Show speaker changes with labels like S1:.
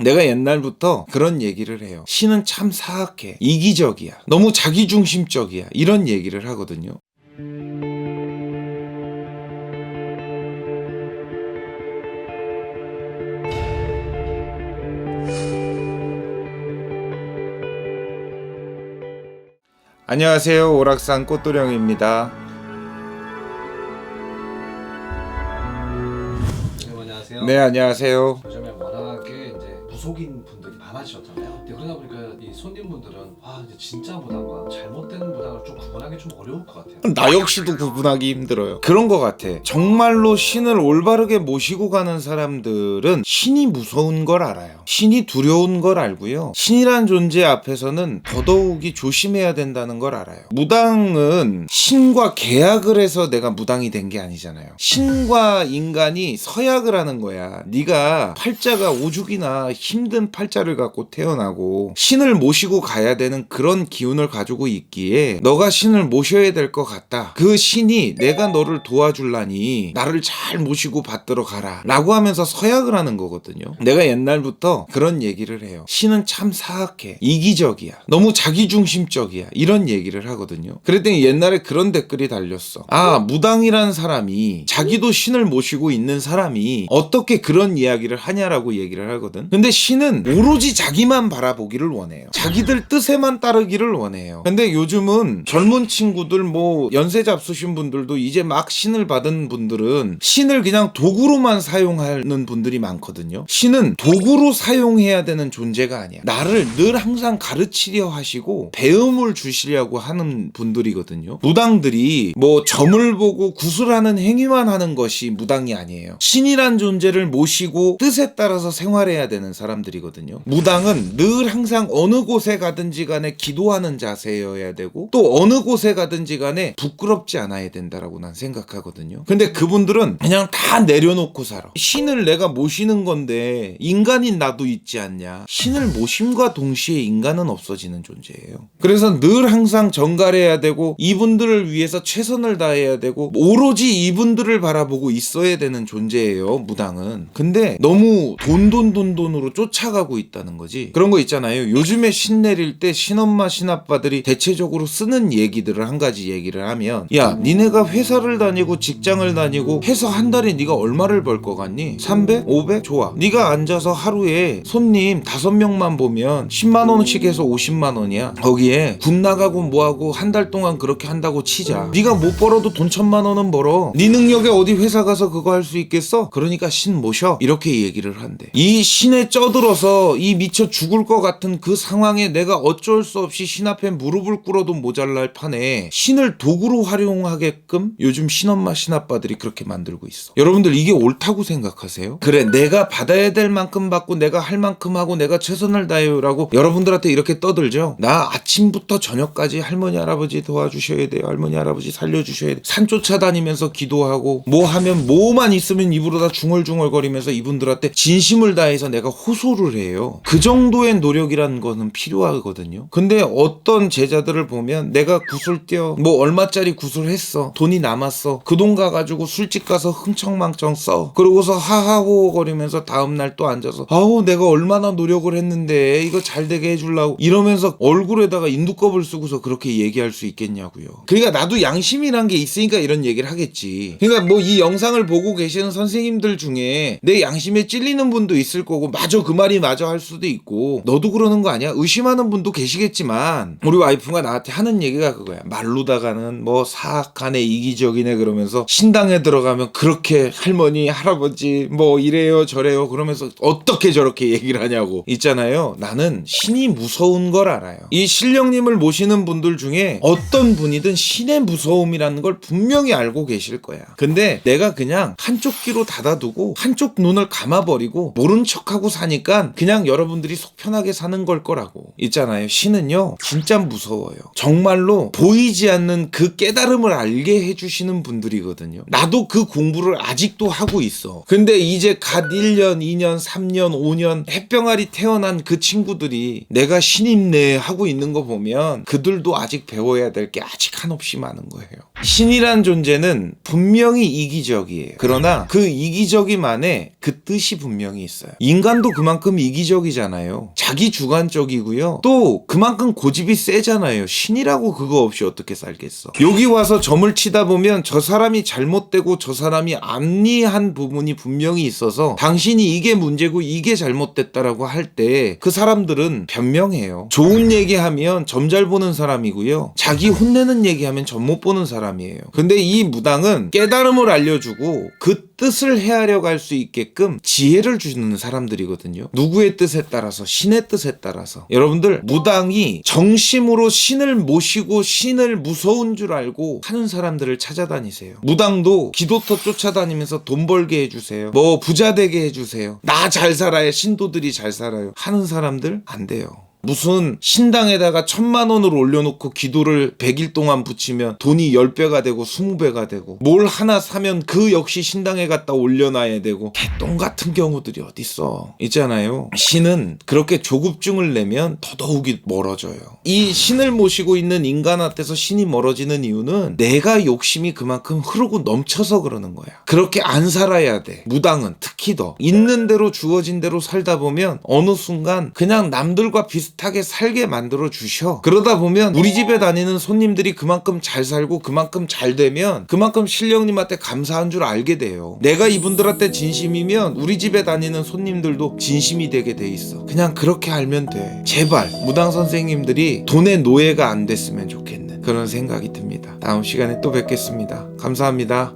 S1: 내가 옛날부터 그런 얘기를 해요. 신은 참 사악해. 이기적이야. 너무 자기중심적이야. 이런 얘기를 하거든요. 안녕하세요. 오락산 꽃도령입니다.
S2: 네, 안녕하세요.
S1: 네, 안녕하세요.
S2: 무속인 분들이 많아지셨잖아요. 근데 그러다 보니까 이 손님분들은 와 이제 진짜 무당과 잘못된 무당을 좀 구분하기 좀 어려울 것 같아요.
S1: 나 역시도 구분하기 힘들어요. 그런 것 같아. 정말로 신을 올바르게 모시고 가는 사람들은 신이 무서운 걸 알아요. 신이 두려운 걸 알고요. 신이란 존재 앞에서는 더더욱이 조심해야 된다는 걸 알아요. 무당은 신과 계약을 해서 내가 무당이 된 게 아니잖아요. 신과 인간이 서약을 하는 거야. 네가 팔자가 오죽이나 힘든 팔자를 갖고 태어나고 신을 모시고 가야 되는 그런 기운을 가지고 있기에 너가 신을 모셔야 될 것 같다. 그 신이 내가 너를 도와줄라니 나를 잘 모시고 받들어 가라. 라고 하면서 서약을 하는 거거든요. 내가 옛날부터 그런 얘기를 해요. 신은 참 사악해. 이기적이야. 너무 자기중심적이야. 이런 얘기를 하거든요. 그랬더니 옛날에 그런 댓글이 달렸어. 아, 무당이란 사람이 자기도 신을 모시고 있는 사람이 어떻게 그런 이야기를 하냐라고 얘기를 하거든. 근데 신은 오로지 자기만 바라보기를 원해요. 자기들 뜻에만 따르기를 원해요. 근데 요즘은 젊은 친구들 뭐 연세 잡수신 분들도 이제 막 신을 받은 분들은 신을 그냥 도구로만 사용하는 분들이 많거든요. 신은 도구로 사용해야 되는 존재가 아니야. 나를 늘 항상 가르치려 하시고 배움을 주시려고 하는 분들이거든요. 무당들이 뭐 점을 보고 구슬하는 행위만 하는 것이 무당이 아니에요. 신이란 존재를 모시고 뜻에 따라서 생활해야 되는 사람 들이거든요. 무당은 늘 항상 어느 곳에 가든지 간에 기도하는 자세여야 되고 또 어느 곳에 가든지 간에 부끄럽지 않아야 된다라고 난 생각하거든요. 근데 그분들은 그냥 다 내려놓고 살아. 신을 내가 모시는 건데 인간인 나도 있지 않냐. 신을 모심과 동시에 인간은 없어지는 존재예요. 그래서 늘 항상 정갈해야 되고 이분들을 위해서 최선을 다해야 되고 오로지 이분들을 바라보고 있어야 되는 존재예요. 무당은. 근데 너무 돈돈돈돈으로 쫓아가고 있다는 거지. 그런 거 있잖아요. 요즘에 신 내릴 때 신엄마 신아빠들이 대체적으로 쓰는 얘기들을 한 가지 얘기를 하면 야 니네가 회사를 다니고 직장을 다니고 해서 한 달에 네가 얼마를 벌 것 같니? 300? 500? 좋아. 네가 앉아서 하루에 손님 다섯 명만 보면 10만 원씩 해서 50만 원이야. 거기에 군 나가고 뭐하고 한 달 동안 그렇게 한다고 치자. 네가 못 벌어도 돈 천만 원은 벌어. 네 능력에 어디 회사 가서 그거 할 수 있겠어? 그러니까 신 모셔. 이렇게 얘기를 한대. 이 신에 쩌 들어서 이 미쳐 죽을 것 같은 그 상황에 내가 어쩔 수 없이 신 앞에 무릎을 꿇어도 모자랄 판에 신을 도구로 활용하게끔 요즘 신엄마 신아빠들이 그렇게 만들고 있어. 여러분들 이게 옳다고 생각하세요? 그래 내가 받아야 될 만큼 받고 내가 할 만큼 하고 내가 최선을 다해요라고 여러분들한테 이렇게 떠들죠. 나 아침부터 저녁까지 할머니 할아버지 도와주셔야 돼요. 할머니 할아버지 살려주셔야 돼. 산 쫓아다니면서 기도하고 뭐 하면 뭐만 있으면 입으로 다 중얼중얼거리면서 이분들한테 진심을 다해서 내가 호소 를 해요. 그 정도의 노력이라는 거는 필요하거든요. 근데 어떤 제자들을 보면 내가 구슬 떼어 뭐 얼마짜리 구슬 했어. 돈이 남았어. 그 돈 가가지고 술집 가서 흥청망청 써. 그러고서 하하호호 거리면서 다음날 또 앉아서 아우 내가 얼마나 노력을 했는데 이거 잘 되게 해주려고 이러면서 얼굴에다가 인두껍을 쓰고서 그렇게 얘기할 수 있겠냐고요. 그러니까 나도 양심이란 게 있으니까 이런 얘기를 하겠지. 그러니까 뭐 이 영상을 보고 계시는 선생님들 중에 내 양심에 찔리는 분도 있을 거고 맞아 그 말이 맞아 할 수도 있고 너도 그러는 거 아니야? 의심하는 분도 계시겠지만 우리 와이프가 나한테 하는 얘기가 그거야. 말로다가는 뭐 사악하네 이기적이네 그러면서 신당에 들어가면 그렇게 할머니 할아버지 뭐 이래요 저래요 그러면서 어떻게 저렇게 얘기를 하냐고 있잖아요. 나는 신이 무서운 걸 알아요. 이 신령님을 모시는 분들 중에 어떤 분이든 신의 무서움이라는 걸 분명히 알고 계실 거야. 근데 내가 그냥 한쪽 귀로 닫아두고 한쪽 눈을 감아버리고 모른 척하고 사니까 그냥 여러분들이 속 편하게 사는 걸 거라고 있잖아요. 신은요 진짜 무서워요. 정말로 보이지 않는 그 깨달음을 알게 해주시는 분들이거든요. 나도 그 공부를 아직도 하고 있어. 근데 이제 갓 1년, 2년, 3년, 5년 햇병아리 태어난 그 친구들이 내가 신임네 하고 있는 거 보면 그들도 아직 배워야 될 게 아직 한없이 많은 거예요. 신이란 존재는 분명히 이기적이에요. 그러나 그 이기적이만의 그 뜻이 분명히 있어요. 인간도 그만 큼 이기적이잖아요. 자기 주관적이고요. 또 그만큼 고집이 세잖아요. 신이라고 그거 없이 어떻게 살겠어. 여기 와서 점을 치다 보면 저 사람이 잘못되고 저 사람이 안니한 부분이 분명히 있어서 당신이 이게 문제고 이게 잘못됐다라고 할 때 그 사람들은 변명해요. 좋은 얘기하면 점 잘 보는 사람이고요. 자기 혼내는 얘기하면 점 못 보는 사람이에요. 근데 이 무당은 깨달음을 알려주고 그 뜻을 헤아려 갈 수 있게끔 지혜를 주는 사람들이거든요. 누구의 뜻에 따라서 신의 뜻에 따라서 여러분들 무당이 정심으로 신을 모시고 신을 무서운 줄 알고 하는 사람들을 찾아다니세요. 무당도 기도터 쫓아다니면서 돈 벌게 해주세요. 뭐 부자 되게 해주세요. 나 잘 살아야 신도들이 잘 살아요. 하는 사람들 안 돼요. 무슨 신당에다가 천만 원을 올려놓고 기도를 100일 동안 붙이면 돈이 10배가 되고 20배가 되고 뭘 하나 사면 그 역시 신당에 갖다 올려놔야 되고 개똥 같은 경우들이 어딨어? 있잖아요. 신은 그렇게 조급증을 내면 더더욱이 멀어져요. 이 신을 모시고 있는 인간한테서 신이 멀어지는 이유는 내가 욕심이 그만큼 흐르고 넘쳐서 그러는 거야. 그렇게 안 살아야 돼. 무당은 특히 더. 있는 대로 주어진 대로 살다 보면 어느 순간 그냥 남들과 비슷 하게 살게 만들어 주셔. 그러다 보면 우리 집에 다니는 손님들이 그만큼 잘 살고 그만큼 잘 되면 그만큼 신령님한테 감사한 줄 알게 돼요. 내가 이분들한테 진심이면 우리 집에 다니는 손님들도 진심이 되게 돼 있어. 그냥 그렇게 알면 돼. 제발 무당 선생님들이 돈의 노예가 안 됐으면 좋겠네. 그런 생각이 듭니다. 다음 시간에 또 뵙겠습니다. 감사합니다.